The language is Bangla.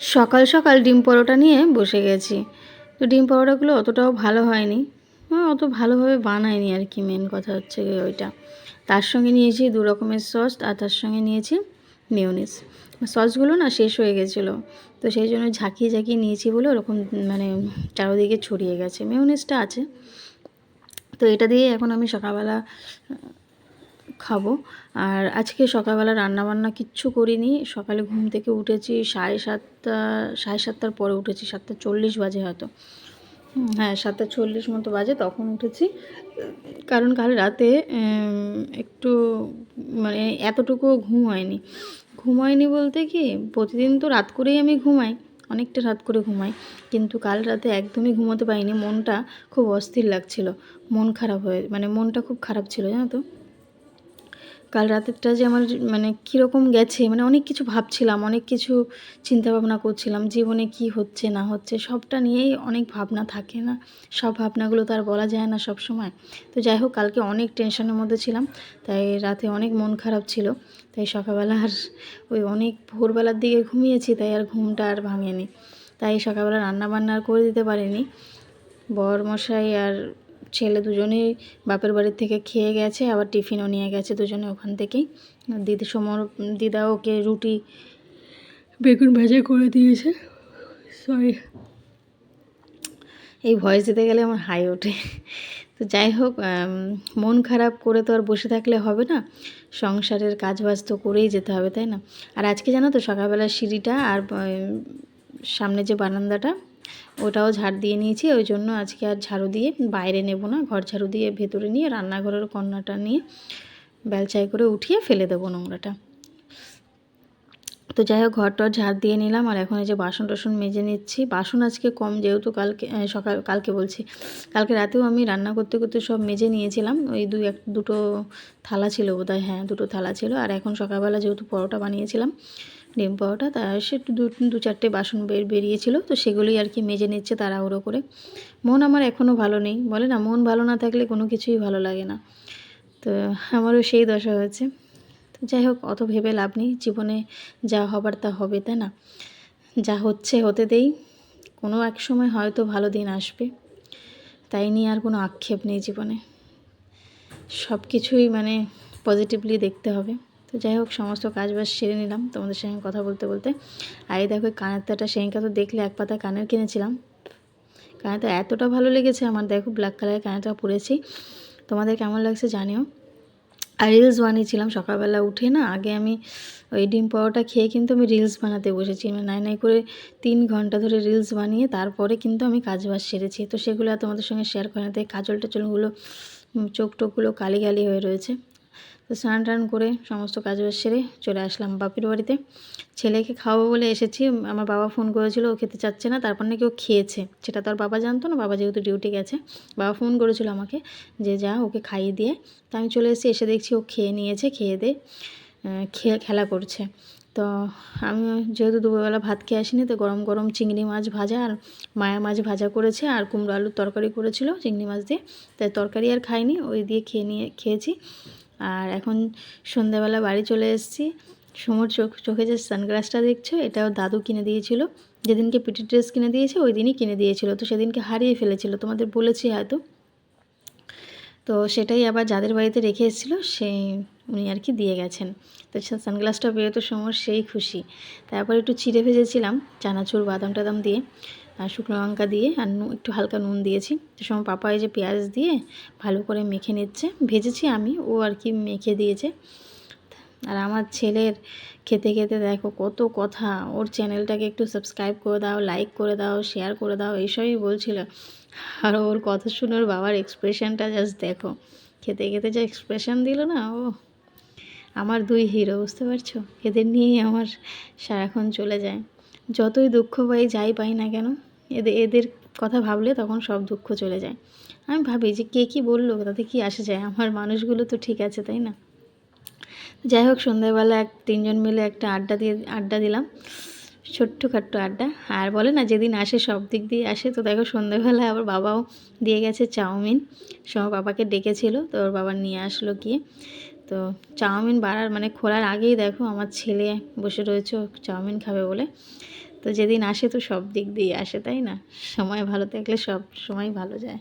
সকাল সকাল ডিম পরোটা নিয়ে বসে গেছি। তো ডিম পরোটাগুলো অতটাও ভালো হয়নি। হ্যাঁ, অত ভালোভাবে বানায়নি আর কি মেন কথা হচ্ছে ওইটা। তার সঙ্গে নিয়েছি দু রকমের সস আর তার সঙ্গে নিয়েছি মিউনিস সসগুলো না শেষ হয়ে গেছিল। তো সেই জন্য ঝাঁকিয়ে ঝাঁকিয়ে নিয়েছি বলে ওরকম মানে চারোদিকে ছড়িয়ে গেছে। মিউনিসটা আছে। তো এটা দিয়ে এখন আমি সকালবেলা খাব। আর আজকে সকালবেলা রান্নাবান্না কিচ্ছু করিনি। সকালে ঘুম থেকে উঠেছি সাড়ে সাতটা, সাড়ে সাতটার পরে উঠেছি, সাতটা চল্লিশ বাজে হয়তো। হ্যাঁ সাতটা চল্লিশ মতো বাজে, তখন উঠেছি। কারণ কাল রাতে একটু মানে এতটুকু ঘুম হয়নি। ঘুম হয়নি বলতে কি, প্রতিদিন তো রাত করেই আমি ঘুমাই, অনেকটা রাত করে ঘুমাই। কিন্তু কাল রাতে একদমই ঘুমোতে পারিনি, মনটা খুব অস্থির লাগছিল। মন খারাপ হয়ে মানে মনটা খুব খারাপ ছিল, জানো তো? কাল রাতেরটা যে আমার মানে কীরকম গেছে মানে অনেক কিছু ভাবছিলাম, অনেক কিছু চিন্তা ভাবনা করছিলাম, জীবনে কি হচ্ছে, না হচ্ছে, সবটা নিয়েই অনেক ভাবনা থাকে না, সব ভাবনাগুলো তো আর বলা যায় না সব সময় তো যাই হোক, কালকে অনেক টেনশনের মধ্যে ছিলাম, তাই রাতে অনেক মন খারাপ ছিল, তাই সকালবেলা আর ওই অনেক ভোরবেলার দিকে ঘুমিয়েছি, তাই আর ঘুমটা আর ভাঙেনি। তাই সকালবেলা রান্না বান্না আর করে দিতে পারিনি। বর মশাই আর ছেলে দুজনেই বাপের বাড়ির থেকে খেয়ে গেছে, আবার টিফিনও নিয়ে গেছে দুজনে ওখান থেকেই। দিদি সমর, দিদা ওকে রুটি, বেগুন ভাজা করে দিয়েছে। সরি এই ভয়েস দিতে গেলে আমার হাই ওঠে। তো যাই হোক মন খারাপ করে তো আর বসে থাকলে হবে না। সংসারের কাজ বাজ তো করেই যেতে হবে, তাই না? আর আজকে জানো তো সকালবেলা সিঁড়িটা আর সামনে যে বারান্দাটা, ওটাও ঝাড় দিয়ে নিয়েছি। ওই জন্য আজকে আর ঝাড়ু দিয়ে বাইরে নেব না। ঘর ঝাড়ু দিয়ে ভেতরে নিয়ে, রান্নাঘরের কন্যাটা নিয়ে বেলচাই করে উঠিয়ে ফেলে দেবো নোংরাটা। তো যাই হোক, ঘরটা ঝাড় দিয়ে নিলাম আর এখন এই যে বাসন টাসন মেজে নিচ্ছি। বাসন আজকে কম যেহেতু কালকে সকাল, কালকে বলছি। কালকে রাতেও আমি রান্না করতে করতে সব মেজে নিয়েছিলাম। ওই দুই এক, দুটো থালা ছিল বোধহয় হ্যাঁ দুটো থালা ছিল। আর এখন সকালবেলা যেহেতু পরোটা বানিয়েছিলাম ডিম পরোটা, তা সে দু দু চারটে বাসন বের, বেরিয়েছিল, তো সেগুলোই আর কি মেজে নিচ্ছে তাড়াহুড়ো করে মন আমার এখনও ভালো নেই, বলে না, মন ভালো না থাকলে কোনো কিছুই ভালো লাগে না। তো আমারও সেই দশা হয়েছে। তো যাই হোক, অত ভেবে লাভ নেই, জীবনে যা হবার তা হবে, তাই না? যা হচ্ছে হতে দেই, কোনো এক সময় হয়তো ভালো দিন আসবে। তাই নিয়ে আর কোনো আক্ষেপ নেই জীবনে। সব কিছুই মানে পজিটিভলি দেখতে হবে। তো যাই হোক সমস্ত কাজ বাজ সেরে নিলাম তোমাদের সঙ্গে কথা বলতে বলতে। আর এই দেখো এই কানের তাটা সেদিনকে তো দেখলে এক পাতা কানের কিনেছিলাম। কানেরটা এতটা ভালো লেগেছে আমার দেখো ব্ল্যাক কালারের কানেরটা পরেছি। তোমাদের কেমন লাগছে জানিও। আর রিলস বানিয়েছিলাম সকালবেলা উঠে না আগে আমি ওই ডিম পাওয়াটা খেয়ে কিন্তু আমি রিলস বানাতে বসেছি। মানে নাই নাই করে তিন ঘণ্টা ধরে রিলস বানিয়ে তারপরে কিন্তু আমি কাজ বাজ সেরেছি। তো সেগুলো তোমাদের সঙ্গে শেয়ার করে না তাই কাজল টাজলগুলো উম, চোখ টোকগুলো কালি কালি হয়ে রয়েছে। তো স্নান টান করে সমস্ত কাজ বাজ সেরে চলে আসলাম বাপির বাড়িতে। ছেলেকে খাওয়াবো বলে এসেছি। আমার বাবা ফোন করেছিল, ও খেতে চাচ্ছে না, তারপর নাকি ও খেয়েছে। সেটা তো আর বাবা জানতো না, বাবা যেহেতু ডিউটি গেছে। বাবা ফোন করেছিল আমাকে যে যা, ওকে খাইয়ে দিয়ে। তা আমি চলে এসেছি, এসে দেখছি ও খেয়ে নিয়েছে, খেয়ে দিয়ে খেয়ে খেলা করছে। তো আমি যেহেতু দুপুরবেলা ভাত খেয়ে আসিনি, তো গরম গরম চিংড়ি মাছ ভাজা আর মায়া মাছ ভাজা করেছে আর কুমড়ো আলুর তরকারি করেছিল চিংড়ি মাছ দিয়ে। তাই তরকারি আর খাইনি, ওই দিয়ে খেয়ে নিয়ে, খেয়েছি। আর এখন সন্ধ্যাবেলা বাড়ি চলে এসেছি। সমর চোখ চোখে যে সানগ্লাসটা দেখছ, এটাও দাদু কিনে দিয়েছিল। যেদিনকে পিটি ড্রেস কিনে দিয়েছে, ওই দিনই কিনে দিয়েছিল। তো সেদিনকে হারিয়ে ফেলেছিল, তোমাদের বলেছি হয়তো। তো সেটাই আবার যাদের বাড়িতে রেখে এসেছিল, সেই উনি আর কি দিয়ে গেছেন। তো সানগ্লাসটা পেয়ে তো সমর সেই খুশি। তারপর একটু চিড়ে ভেজেছিলাম চানাচুর, বাদাম টাদাম দিয়ে আর শুকনো লঙ্কা দিয়ে আর একটু হালকা নুন দিয়েছি। তো সময় পাপা এই যে পেঁয়াজ দিয়ে ভালো করে মেখে নিচ্ছে। ভেজেছি আমি, ও আর কি মেখে দিয়েছে। আর আমার ছেলের খেতে খেতে দেখো কত কথা। ওর চ্যানেলটাকে একটু সাবস্ক্রাইব করে দাও, লাইক করে দাও, শেয়ার করে দাও, এইসবই বলছিল। আর ওর কথা শুনে ওর বাবার এক্সপ্রেশনটা জাস্ট দেখো। খেতে খেতে যে এক্সপ্রেশন দিল না ও আমার দুই হিরো, বুঝতে পারছ? এদের নিয়েই আমার সারাক্ষণ চলে যায়। যতই দুঃখ পাই, যাই পাই না কেন এদের এদের কথা ভাবলে তখন সব দুঃখ চলে যায়। আমি ভাবি যে কে কী বলল, তাতে কি আসে যায়? আমার মানুষগুলো তো ঠিক আছে, তাই না? যাই হোক, সন্ধ্যাবেলা এক, তিনজন মিলে একটা আড্ডা দিয়ে, আড্ডা দিলাম। ছোট্টখাট্ট আড্ডা। আর বলে না, যেদিন আসে সব দিক দিয়ে আসে। তো দেখো, সন্ধ্যাবেলা আবার বাবাও দিয়ে গেছে চাউমিন। সময় বাবাকে ডেকেছিল, তো ওর বাবা নিয়ে আসলো গিয়ে। তো চাউমিন বাড়ার মানে খোলার আগেই দেখো আমার ছেলে বসে রয়েছে চাউমিন খাবে বলে। তো যেদিন আসে তো সব দিক দিয়ে আসে, তাই না? সময় ভালো থাকলে সব সময় ভালো যায়।